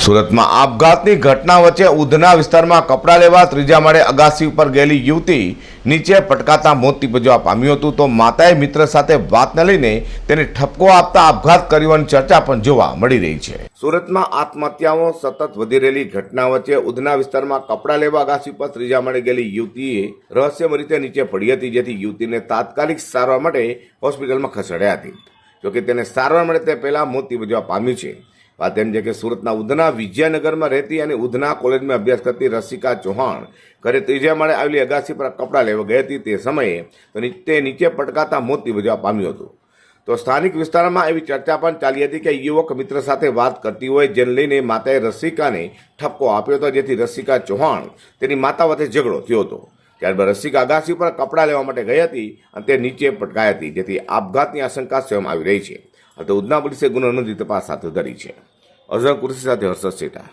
સુરતમાં આપઘાતની ઘટના વચ્ચે ઉધના વિસ્તારમાં કપડાં લેવા ત્રીજા માળે અગાસી ઉપર ગયેલી યુવતી નીચે પટકાતા મોત નિપજવા પામ્યું હતું. તો માતાએ મિત્ર સાથે વાતને લઈને તેને ઠપકો આપતા આપઘાત કર્યોની ચર્ચા પણ જોવા મળી રહી છે. સુરતમાં આત્મહત્યાઓ સતત વધી રહેલી ઘટના વચ્ચે ઉધના વિસ્તારમાં કપડાં લેવા અગાસી પર ત્રીજા માળે ગયેલી યુવતીએ રહસ્યમય રીતે નીચે પડી હતી, જેથી યુવતીને તાત્કાલિક સારવાર માટે હોસ્પિટલમાં ખસેડ્યા હતી. જોકે તેને સારવાર મળે તે પહેલાં મોત નિપજવા પામ્યું છે. વાત એમ છે કે સુરતના ઉધના વિજયનગરમાં રહેતી અને ઉધના કોલેજમાં અભ્યાસ કરતી રસિકા ચૌહાણ ઘરે ત્રીજા માળે આવેલી અગાસી પર કપડાં લેવા ગઈ હતી તે સમયે તો તે નીચે પટકાતા મોત નીપજવા પામ્યું હતું. તો સ્થાનિક વિસ્તારમાં એવી ચર્ચા પણ ચાલી હતી કે યુવક મિત્ર સાથે વાત કરતી હોય જેને લઈને માતાએ રસિકાને ઠપકો આપ્યો હતો, જેથી રસિકા ચૌહાણ તેની માતા વચ્ચે ઝઘડો થયો હતો. ત્યારબાદ રસિક આગાસી પર કપડાં લેવા માટે ગઈ હતી અને તે નીચે પટકાઈ હતી, જેથી આપઘાતની આશંકા સેવામાં આવી રહી છે. તો ઉધના પોલીસે ગુનો નોંધી તપાસ હાથ ધરી છે. અઝર કુર્સી સાથે હર્ષદ સેઠા